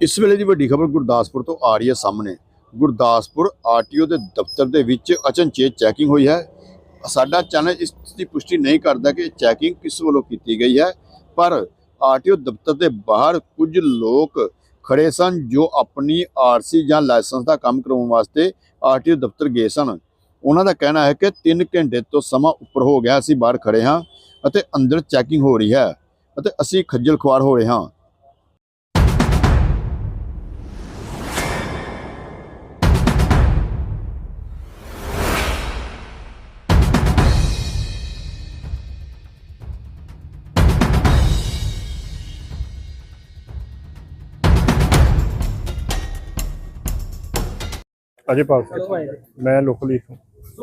ਇਸ ਵੇਲੇ ਦੀ ਵੱਡੀ ਖਬਰ ਗੁਰਦਾਸਪੁਰ ਤੋਂ ਆ ਰਹੀ ਹੈ ਸਾਹਮਣੇ। ਗੁਰਦਾਸਪੁਰ ਆਰਟੀਓ ਦੇ ਦਫ਼ਤਰ ਦੇ ਵਿੱਚ ਅਚਨਚੇਤ ਚੈਕਿੰਗ ਹੋਈ ਹੈ। ਸਾਡਾ ਚੈਨਲ ਇਸ ਦੀ ਪੁਸ਼ਟੀ ਨਹੀਂ ਕਰਦਾ ਕਿ ਚੈਕਿੰਗ ਕਿਸ ਵੱਲੋਂ ਕੀਤੀ ਗਈ ਹੈ, ਪਰ ਆਰਟੀਓ ਦਫ਼ਤਰ ਦੇ ਬਾਹਰ ਕੁਝ ਲੋਕ ਖੜੇ ਸਨ ਜੋ ਆਪਣੀ ਆਰਸੀ ਜਾਂ ਲਾਇਸੈਂਸ ਦਾ ਕੰਮ ਕਰਾਉਣ ਵਾਸਤੇ ਆਰਟੀਓ ਦਫ਼ਤਰ ਗਏ ਸਨ। ਉਹਨਾਂ ਦਾ ਕਹਿਣਾ ਹੈ ਕਿ 3 ਘੰਟੇ ਤੋਂ ਸਮਾਂ ਉੱਪਰ ਹੋ ਗਿਆ, ਅਸੀਂ ਬਾਹਰ ਖੜੇ ਹਾਂ ਅਤੇ ਅੰਦਰ ਚੈਕਿੰਗ ਹੋ ਰਹੀ ਹੈ ਅਤੇ ਅਸੀਂ ਖੱਜਲ ਖੁਆਰ ਹੋ ਰਹੇ ਹਾਂ। ਅਜੇਪਾਲ ਸਿੰਘ? ਮੈਂ ਲੋਕਲ ਹੀ ਹਾਂ।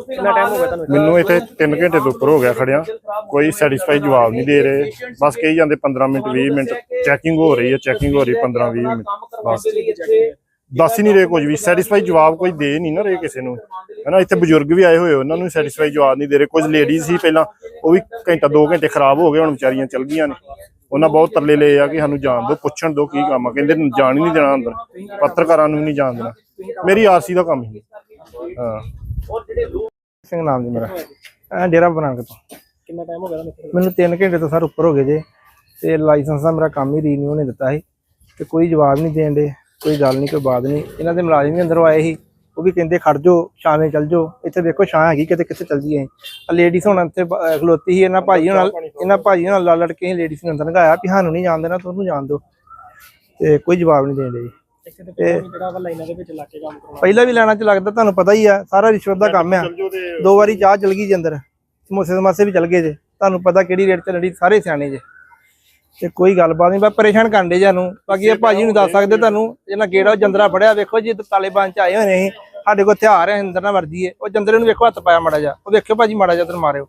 ਕਿੰਨਾ ਟਾਈਮ ਹੋ ਗਿਆ ਤੁਹਾਨੂੰ? ਮੈਨੂੰ ਇੱਥੇ 3 ਘੰਟੇ ਤੋਂ ਉੱਪਰ ਹੋ ਗਿਆ ਖੜਿਆ। ਕੋਈ ਸੈਟੀਸਫਾਈ ਜਵਾਬ ਨਹੀਂ ਦੇ ਰਹੇ। ਬਸ ਕਹੀ ਜਾਂਦੇ 15 ਮਿੰਟ 20 ਮਿੰਟ। ਚੈਕਿੰਗ ਹੋ ਰਹੀ ਹੈ ਚੈਕਿੰਗ ਹੋ ਰਹੀ 15 20 ਮਿੰਟ। ਬਸ। ਦੱਸ ਹੀ ਨਹੀਂ ਰਹੇ ਕੁਝ ਵੀ। ਸੈਟੀਸਫਾਈ ਜਵਾਬ ਕੋਈ ਦੇ ਨਹੀਂ ਨਾ ਰਹੇ ਕਿਸੇ ਨੂੰ। ਹਨਾ ਇੱਥੇ ਬਜ਼ੁਰਗ ਵੀ ਆਏ ਹੋਏ ਉਹਨਾਂ ਨੂੰ ਸੈਟੀਸਫਾਈ ਜਵਾਬ ਨਹੀਂ ਦੇ ਰਹੇ। ਕੁਝ ਲੇਡੀਜ਼ ਸੀ ਪਹਿਲਾਂ ਉਹ ਵੀ ਘੰਟਾ 2 ਘੰਟੇ ਖਰਾਬ ਹੋ ਗਏ ਹੁਣ ਵਿਚਾਰੀਆਂ ਚਲ ਗਈਆਂ ਨੇ। ਉਹਨਾਂ ਬਹੁਤ ਤਰਲੇ ਲਏ ਆ ਕਿ ਸਾਨੂੰ ਜਾਣ ਦਿਓ ਪੁੱਛਣ ਦਿਓ ਕੀ ਕੰਮ ਆ। ਕਹਿੰਦੇ ਜਾਣ ਹੀ ਨਹੀਂ ਦੇਣਾ ਅੰਦਰ। ਪੱਤਰਕਾਰਾਂ ਨੂੰ ਵੀ ਨਹੀਂ ਜਾਣ ਦੇਣਾ। ਮੇਰੀ ਆਰਸੀ ਦਾ ਕੰਮ ਹੀ ਹਾਂ। ਸਿੰਘ ਨਾਮ ਜੀ ਮੇਰਾ। ਐ ਡੇਰਾ ਬਣਾ ਕੇ ਤੋਂ। ਕਿੰਨਾ ਟਾਈਮ ਹੋ ਗਿਆ? ਮੈਨੂੰ 3 ਘੰਟੇ ਤੋਂ ਸਰ ਉੱਪਰ ਹੋ ਗਏ ਜੇ। ਤੇ ਲਾਇਸੈਂਸ ਦਾ ਮੇਰਾ ਕੰਮ ਹੀ ਰੀਨਿਊ ਨੇ ਦਿੱਤਾ ਸੀ। ਤੇ ਕੋਈ ਜਵਾਬ ਨਹੀਂ ਦੇਣ ਦੇ ਕੋਈ ਗੱਲ ਨਹੀਂ ਕੋਈ ਬਾਤ ਨਹੀਂ। ਇਹਨਾਂ ਦੇ ਮੁਲਾਜ਼ਮ ਵੀ ਅੰਦਰੋਂ ਆਏ ਸੀ। ਉਹ ਵੀ ਕਹਿੰਦੇ ਖੜ ਜਾਓ ਛਾਵੇਂ ਚੱਲ ਜਾਓ। ਇੱਥੇ ਦੇਖੋ ਛਾਂ ਹੈਗੀ ਕਿਤੇ ਕਿੱਥੇ ਚੱਲ ਜੀਏ ਆ ਲੇਡੀਜ਼ ਹੁਣ ਇੱਥੇ ਬ- ਖਲੋਤੀ ਸੀ ਇਹਨਾਂ ਭਾਜੀ ਨਾਲ ਇਹਨਾਂ ਭਾਜੀ ਨਾਲ ਲੜ ਲੜ ਕੇ ਲੇਡੀਜ਼ ਨੂੰ ਅੰਦਰ ਲਗਾਇਆ ਵੀ ਸਾਨੂੰ ਨਹੀਂ ਜਾਣ ਦੇਣਾ ਤੁਹਾਨੂੰ ਜਾਣ ਦਿਓ। ਤੇ ਕੋਈ ਜਵਾਬ ਨਹੀਂ ਦੇਣ ਦੇ। ਇੱਥੇ ਤੇ ਪਤਾ ਨੀ ਜਿਹੜਾ ਵਾ ਲਾਈਨਾਂ ਦੇ ਵਿੱਚ ਲਾ ਕੇ ਕੰਮ ਕਰਵਾਉਣਾ ਪਹਿਲਾਂ ਵੀ ਲੈਣਾ ਚ ਲੱਗਦਾ ਤੁਹਾਨੂੰ ਪਤਾ ਹੀ ਆ ਸਾਰਾ ਰਿਸ਼ਵਤ ਦਾ ਕੰਮ ਆ। ਦੋ ਵਾਰੀ ਚਾਹ ਚਲ ਗਈ ਜੀ ਅੰਦਰ। ਸਮੋਸੇ ਸਮਾਸੇ ਵੀ ਚਲ ਗਏ ਜੇ। ਤੁਹਾਨੂੰ ਪਤਾ ਕਿਹੜੀ ਰੇਟ ਚੱਲਣੀ ਸਾਰੇ ਸਿਆਣੇ ਜੇ। ਤੇ ਕੋਈ ਗੱਲਬਾਤ ਨਹੀਂ ਬਸ ਪਰੇਸ਼ਾਨ ਕਰਦੇ ਜਾਨੂੰ ਬਾਕੀ ਇਹ ਭਾਜੀ ਨੂੰ ਦੱਸ ਸਕਦੇ ਤੁਹਾਨੂੰ ਇਹਨਾਂ ਗੇੜਾ ਜੰਦਰਾ ਫੜਿਆ ਵੇਖੋ ਜੀ ਤਾਲਿਬਾਨ ਚ ਆਏ ਹੋਏ ਨੇ ਸਾਡੇ ਕੋਲ ਹਥਿਆਰ ਹੈ ਅੰਦਰ ਨਾ ਵਰਦੀ ਹੈ। ਉਹ ਜੰਦਰੇ ਨੂੰ ਵੇਖੋ ਹੱਥ ਪਾਇਆ ਮਾੜਾ ਜਾ ਉਹ ਵੇਖਿਓ ਭਾਜੀ ਮਾੜਾ ਜਾ ਤੇ ਮਾਰਿਓ।